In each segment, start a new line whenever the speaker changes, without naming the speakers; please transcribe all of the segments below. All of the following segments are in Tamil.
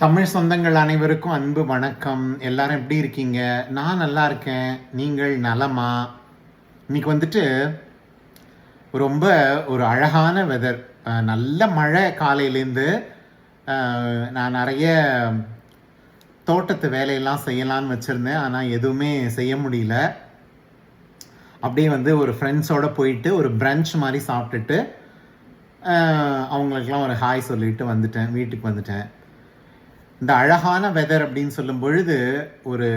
தமிழ் சொந்தங்கள் அனைவருக்கும் அன்பு வணக்கம். எல்லாரும் எப்படி இருக்கீங்க? நான் நல்லா இருக்கேன். நீங்கள் நலமா? இன்னைக்கு வந்துட்டு ரொம்ப ஒரு அழகான வெதர் நல்ல மழை காலையிலேருந்து நான் நிறைய தோட்டத்து வேலையெல்லாம் செய்யலான்னு வச்சுருந்தேன். ஆனால் எதுவுமே செய்ய முடியல. அப்படியே வந்து ஒரு ஃப்ரெண்ட்ஸோடு போயிட்டு ஒரு பிரஞ்ச் மாதிரி சாப்பிட்டுட்டு அவங்களுக்கெல்லாம் ஒரு ஹாய் சொல்லிட்டு வந்துட்டேன். வீட்டுக்கு வந்துட்டேன். இந்த அழகான வெதர் அப்படின்னு சொல்லும் பொழுது ஒரு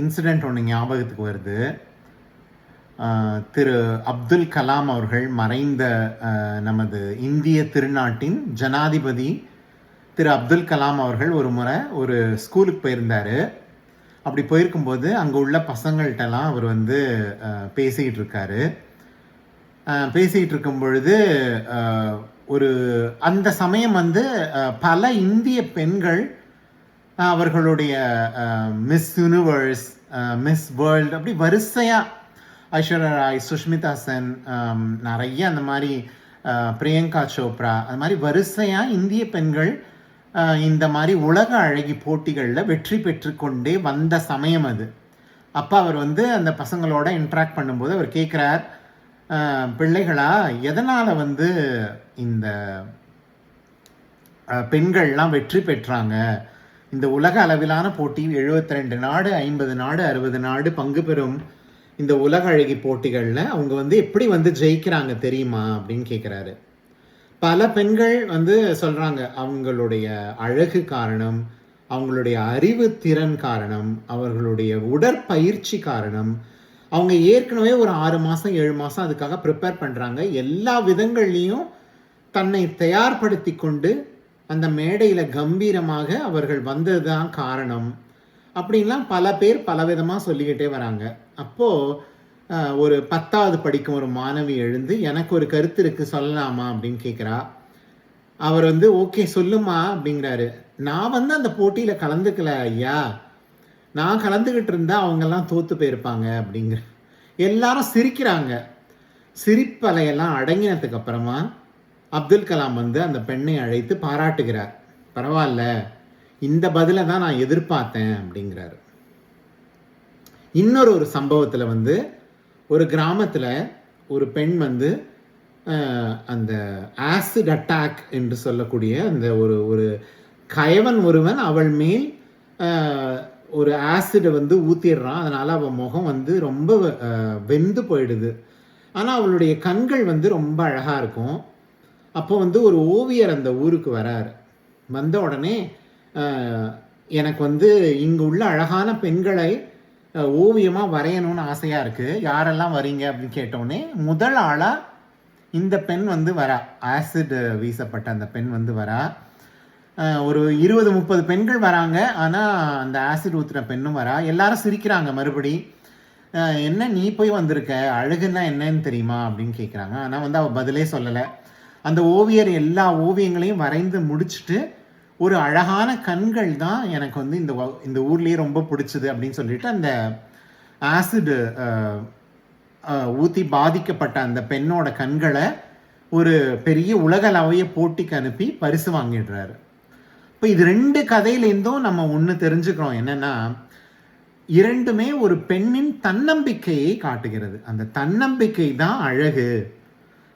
இன்சிடெண்ட் ஒன்று ஞாபகத்துக்கு வருது. திரு அப்துல் கலாம் அவர்கள் மறைந்த நமது இந்திய திருநாட்டின் ஜனாதிபதி திரு அப்துல் கலாம் அவர்கள் ஒரு முறை ஒரு ஸ்கூலுக்கு போயிருந்தார். அப்படி போயிருக்கும்போது அங்கே உள்ள பசங்கள்கிட்டலாம் அவர் வந்து பேசிக்கிட்டு இருக்காரு. பேசிக்கிட்டு இருக்கும் பொழுது ஒரு அந்த சமயம் வந்து பல இந்திய பெண்கள் அவர்களுடைய மிஸ் யூனிவர்ஸ் மிஸ் வேர்ல்டு அப்படி வரிசையாக ஐஸ்வர்யா ராய் சுஷ்மிதா சென் நிறைய அந்த மாதிரி பிரியங்கா சோப்ரா அது மாதிரி வரிசையாக இந்திய பெண்கள் இந்த மாதிரி உலக அழகி போட்டிகளில் வெற்றி பெற்றுக்கொண்டே வந்த சமயம் அது. அப்போ அவர் வந்து அந்த பசங்களோட இன்ட்ராக்ட் பண்ணும்போது அவர் கேட்குறார் பிள்ளைகளா எதனால் வந்து இந்த பெண்கள்லாம் வெற்றி பெற்றாங்க? இந்த உலக அளவிலான போட்டி 72 ரெண்டு நாடு ஐம்பது நாடு அறுபது நாடு பங்கு பெறும் இந்த உலக அழகி போட்டிகளில் அவங்க வந்து எப்படி வந்து ஜெயிக்கிறாங்க தெரியுமா அப்படின்னு கேட்குறாரு பல பெண்கள் வந்து சொல்கிறாங்க அவங்களுடைய அழகு காரணம் அவங்களுடைய அறிவு திறன் காரணம் அவர்களுடைய உடற்பயிற்சி காரணம். அவங்க ஏற்கனவே ஒரு ஆறு மாதம் ஏழு மாதம் அதுக்காக ப்ரிப்பேர் பண்ணுறாங்க எல்லா விதங்கள்லையும் தன்னை தயார்படுத்தி கொண்டு அந்த மேடையில் கம்பீரமாக அவர்கள் வந்ததுதான் காரணம். அப்படின்லாம் பல பேர் பலவிதமாக சொல்லிக்கிட்டே வராங்க. அப்போது ஒரு பத்தாவது படிக்கும் ஒரு மாணவி எழுந்து எனக்கு ஒரு கருத்து இருக்குது சொல்லலாமா? அப்படின்னு கேட்குறா அவர் வந்து ஓகே சொல்லுமா? அப்படிங்கிறாரு. நான் வந்து அந்த போட்டியில் கலந்துக்கல ஐயா. நான் கலந்துக்கிட்டு இருந்தால் அவங்கெல்லாம் தோற்று போயிருப்பாங்க. அப்படிங்கிற எல்லாரும் சிரிக்கிறாங்க. சிரிப்பலையெல்லாம் அடங்கினதுக்கு அப்புறமா அப்துல் கலாம் வந்து அந்த பெண்ணை அழைத்து பாராட்டுகிறார். பரவாயில்ல இந்த பதிலை தான் நான் எதிர்பார்த்தேன் அப்படிங்கிறாரு. இன்னொரு ஒரு சம்பவத்தில் வந்து ஒரு கிராமத்தில் ஒரு பெண் வந்து அந்த ஆசிட் அட்டாக் என்று சொல்லக்கூடிய அந்த ஒரு ஒரு கயவன் ஒருவன் அவள் மேல் ஒரு ஆசிடை வந்து ஊற்றிடுறான் அதனால் அவள் முகம் வந்து ரொம்ப வெந்து போயிடுது. ஆனால் அவளுடைய கண்கள் வந்து ரொம்ப அழகாக இருக்கும். அப்போ வந்து ஒரு ஓவியர் அந்த ஊருக்கு வராரு. வந்த உடனே எனக்கு வந்து இங்கே உள்ள அழகான பெண்களை ஓவியமாக வரையணும்னு ஆசையாக இருக்குது யாரெல்லாம் வரீங்க அப்படின்னு கேட்டோடனே முதல் ஆளாக இந்த பெண் வந்து வரா. ஆசிட் வீசப்பட்ட அந்த பெண் வந்து வரா. ஒரு இருபது முப்பது பெண்கள் வராங்க. ஆனால் அந்த ஆசிட் ஊற்றுன பெண்ணும் வரா. எல்லாரும் சிரிக்கிறாங்க மறுபடி. என்ன நீ போய் வந்திருக்க? அழகுன்னா என்னன்னு தெரியுமா? அப்படின்னு கேட்குறாங்க ஆனால் வந்து அவள் பதிலே சொல்லலை. அந்த ஓவியர் எல்லா ஓவியங்களையும் வரைந்து முடிச்சுட்டு ஒரு அழகான கண்கள் தான் எனக்கு வந்து இந்த இந்த ஊர்லேயே ரொம்ப பிடிச்சது அப்படின்னு சொல்லிட்டு அந்த ஆசிடு ஊற்றி பாதிக்கப்பட்ட அந்த பெண்ணோட கண்களை ஒரு பெரிய உலகளவைய போட்டிக்கு அனுப்பி பரிசு வாங்கிடுறாரு. இப்போ இது ரெண்டு கதையிலேருந்தும் நம்ம ஒன்று தெரிஞ்சுக்கிறோம். என்னென்னா இரண்டுமே ஒரு பெண்ணின் தன்னம்பிக்கையை காட்டுகிறது. அந்த தன்னம்பிக்கை தான் அழகு.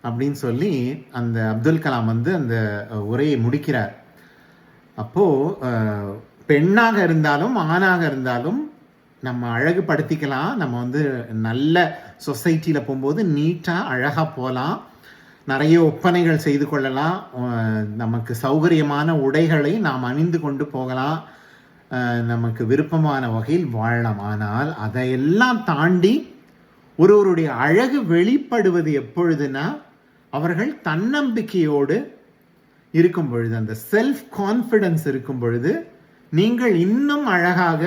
அப்படின்னு சொல்லி அந்த அப்துல் கலாம் வந்து அந்த உரையை முடிக்கிறார். அப்போது பெண்ணாக இருந்தாலும் ஆணாக இருந்தாலும் நம்ம அழகுபடுத்திக்கலாம். நம்ம வந்து நல்ல சொசைட்டியில் போகும்போது நீட்டாக அழகாக போகலாம். நிறைய ஒப்பனைகள் செய்து கொள்ளலாம். நமக்கு சௌகரியமான உடைகளை நாம் அணிந்து கொண்டு போகலாம். நமக்கு விருப்பமான வகையில் வாழலாம். ஆனால் அதையெல்லாம் தாண்டி ஒருவருடைய அழகு வெளிப்படுவது எப்பொழுதுனா அவர்கள் தன்னம்பிக்கையோடு இருக்கும் பொழுது அந்த செல்ஃப் கான்ஃபிடன்ஸ் இருக்கும் பொழுது நீங்கள் இன்னும் அழகாக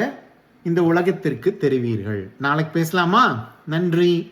இந்த உலகத்திற்கு தெரிவீர்கள். நாளைக்கு பேசலாமா? நன்றி.